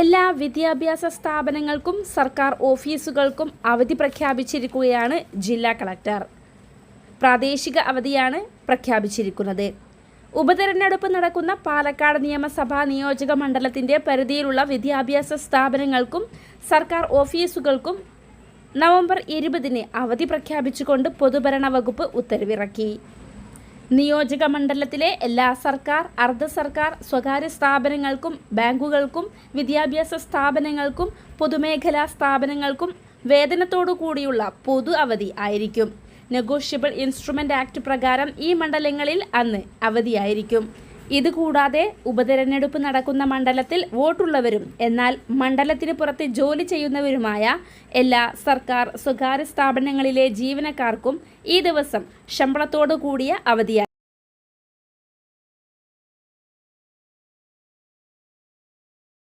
എല്ലാ വിദ്യാഭ്യാസ സ്ഥാപനങ്ങൾക്കും സർക്കാർ ഓഫീസുകൾക്കും അവധി പ്രഖ്യാപിച്ചിരിക്കുകയാണ് ജില്ലാ കളക്ടർ. പ്രാദേശിക അവധിയാണ് പ്രഖ്യാപിച്ചിരിക്കുന്നത്. ഉപതെരഞ്ഞെടുപ്പ് നടക്കുന്ന പാലക്കാട് നിയമസഭാ നിയോജക മണ്ഡലത്തിന്റെ പരിധിയിലുള്ള വിദ്യാഭ്യാസ സ്ഥാപനങ്ങൾക്കും സർക്കാർ ഓഫീസുകൾക്കും നവംബർ ഇരുപതിന് അവധി പ്രഖ്യാപിച്ചുകൊണ്ട് പൊതുഭരണ വകുപ്പ് ഉത്തരവിറക്കി. നിയോജക മണ്ഡലത്തിലെ എല്ലാ സർക്കാർ അർദ്ധ സർക്കാർ സ്വകാര്യ സ്ഥാപനങ്ങൾക്കും ബാങ്കുകൾക്കും വിദ്യാഭ്യാസ സ്ഥാപനങ്ങൾക്കും പൊതുമേഖലാ സ്ഥാപനങ്ങൾക്കും വേതനത്തോടു കൂടിയുള്ള പൊതു അവധി ആയിരിക്കും. നെഗോഷ്യബിൾ ഇൻസ്ട്രുമെന്റ് ആക്ട് പ്രകാരം ഈ മണ്ഡലങ്ങളിൽ അന്ന് അവധിയായിരിക്കും. ഇതുകൂടാതെ ഉപതെരഞ്ഞെടുപ്പ് നടക്കുന്ന മണ്ഡലത്തിൽ വോട്ടുള്ളവരും എന്നാൽ മണ്ഡലത്തിന് പുറത്ത് ജോലി ചെയ്യുന്നവരുമായ എല്ലാ സർക്കാർ സ്വകാര്യ സ്ഥാപനങ്ങളിലെ ജീവനക്കാർക്കും ഈ ദിവസം ശമ്പളത്തോടു കൂടിയ